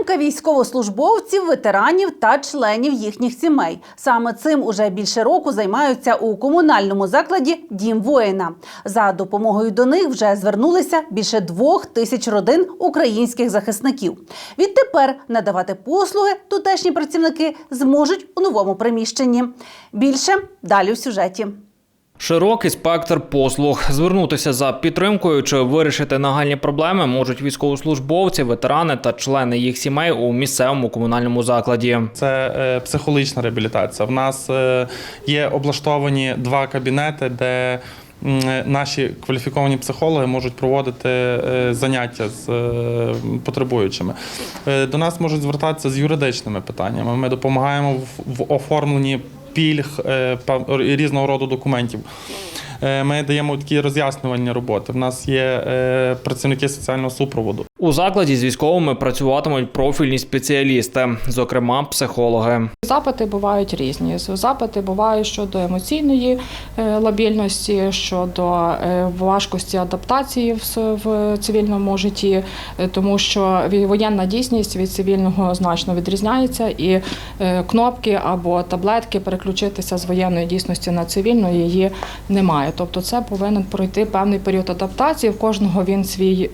Підтримка військовослужбовців, ветеранів та членів їхніх сімей. Саме цим уже більше року займаються у комунальному закладі Дім воїна. За допомогою до них вже звернулися більше двох тисяч родин українських захисників. Відтепер надавати послуги тутешні працівники зможуть у новому приміщенні. Більше далі в сюжеті. Широкий спектр послуг. Звернутися за підтримкою чи вирішити нагальні проблеми можуть військовослужбовці, ветерани та члени їх сімей у місцевому комунальному закладі. Це е, психологічна реабілітація. В нас е, є облаштовані два кабінети, де е, наші кваліфіковані психологи можуть проводити заняття з потребуючими. До нас можуть звертатися з юридичними питаннями. Ми допомагаємо в оформленні пільг е, різного роду документів. Е, Ми даємо такі роз'яснювальні роботи. В нас є е, працівники соціального супроводу. У закладі з військовими працюватимуть профільні спеціалісти, зокрема психологи. Запити бувають різні. Запити бувають щодо емоційної е, лабільності, щодо е, важкості адаптації в цивільному житті, е, тому що воєнна дійсність від цивільного значно відрізняється, і кнопки або таблетки переключитися з воєнної дійсності на цивільну її немає. Тобто, це повинен пройти певний період адаптації. В кожного він свій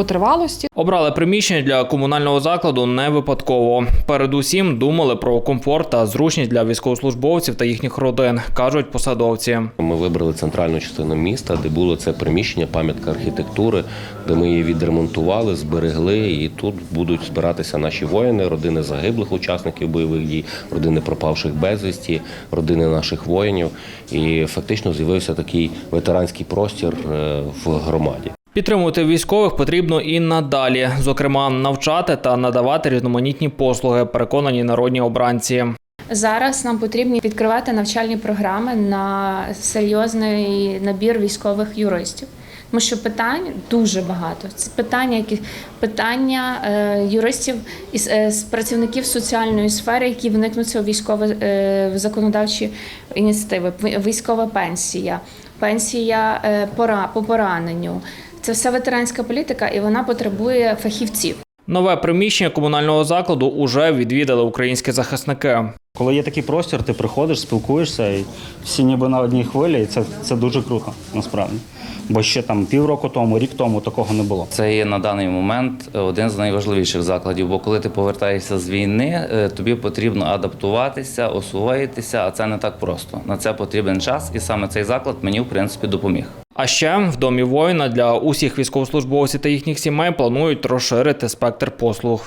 по тривалості. Обрали приміщення для комунального закладу не випадково. Передусім думали про комфорт та зручність для військовослужбовців та їхніх родин, кажуть посадовці. Ми вибрали центральну частину міста, де було це приміщення, пам'ятка архітектури, де ми її відремонтували, зберегли. І тут будуть збиратися наші воїни, родини загиблих учасників бойових дій, родини пропавших безвісті, родини наших воїнів. І фактично з'явився такий ветеранський простір е, в громаді. Підтримувати військових потрібно і надалі, зокрема, навчати та надавати різноманітні послуги, переконані народні обранці. Зараз нам потрібні відкривати навчальні програми на серйозний набір військових юристів. Тому що питань дуже багато. Це питання, які питання е, юристів із е, працівників соціальної сфери, які вникнуться у військові е, законодавчі ініціативи, Ви- військова пенсія, пенсія пора по пораненню. Це все ветеранська політика, і вона потребує фахівців. Нове приміщення комунального закладу уже відвідали українські захисники. Коли є такий простір, ти приходиш, спілкуєшся, і всі ніби на одній хвилі, і це, це дуже круто, насправді. Бо ще там півроку тому, рік тому такого не було. Це є на даний момент один з найважливіших закладів, бо коли ти повертаєшся з війни, е, тобі потрібно адаптуватися, освоїтися, а це не так просто. На це потрібен час, і саме цей заклад мені в принципі допоміг. А ще в домі воїна для усіх військовослужбовців та їхніх сімей планують розширити спектр послуг.